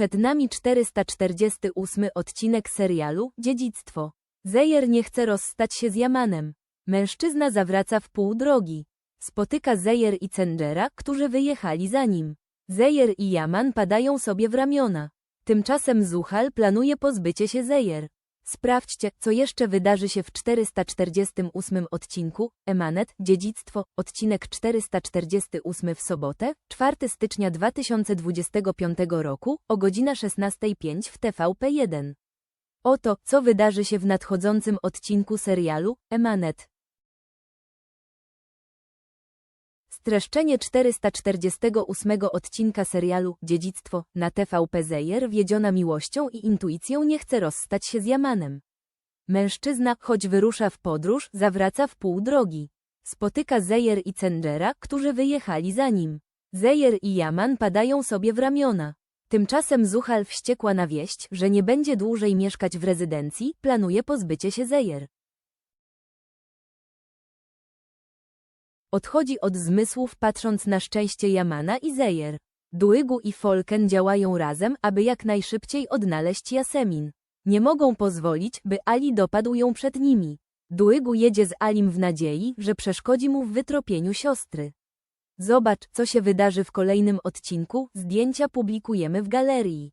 Przed nami 448 odcinek serialu Dziedzictwo. Zejer nie chce rozstać się z Jamanem. Mężczyzna zawraca w pół drogi. Spotyka Zejer i Cengera, którzy wyjechali za nim. Zejer i Jaman padają sobie w ramiona. Tymczasem Zuhal planuje pozbycie się Zejer. Sprawdźcie, co jeszcze wydarzy się w 448 odcinku, Emanet, Dziedzictwo, odcinek 448 w sobotę, 4 stycznia 2025 roku, o godzina 16.05 w TVP1. Oto, co wydarzy się w nadchodzącym odcinku serialu, Emanet. Streszczenie 448 odcinka serialu Dziedzictwo na TVP Zejer wiedziona miłością i intuicją nie chce rozstać się z Jamanem. Mężczyzna, choć wyrusza w podróż, zawraca w pół drogi. Spotyka Zejer i Cengera, którzy wyjechali za nim. Zejer i Jaman padają sobie w ramiona. Tymczasem Zuhal wściekła na wieść, że nie będzie dłużej mieszkać w rezydencji, planuje pozbycie się Zejer. Odchodzi od zmysłów patrząc na szczęście Jamana i Zejer. Duigu i Folken działają razem, aby jak najszybciej odnaleźć Jasemin. Nie mogą pozwolić, by Ali dopadł ją przed nimi. Duigu jedzie z Alim w nadziei, że przeszkodzi mu w wytropieniu siostry. Zobacz, co się wydarzy w kolejnym odcinku, zdjęcia publikujemy w galerii.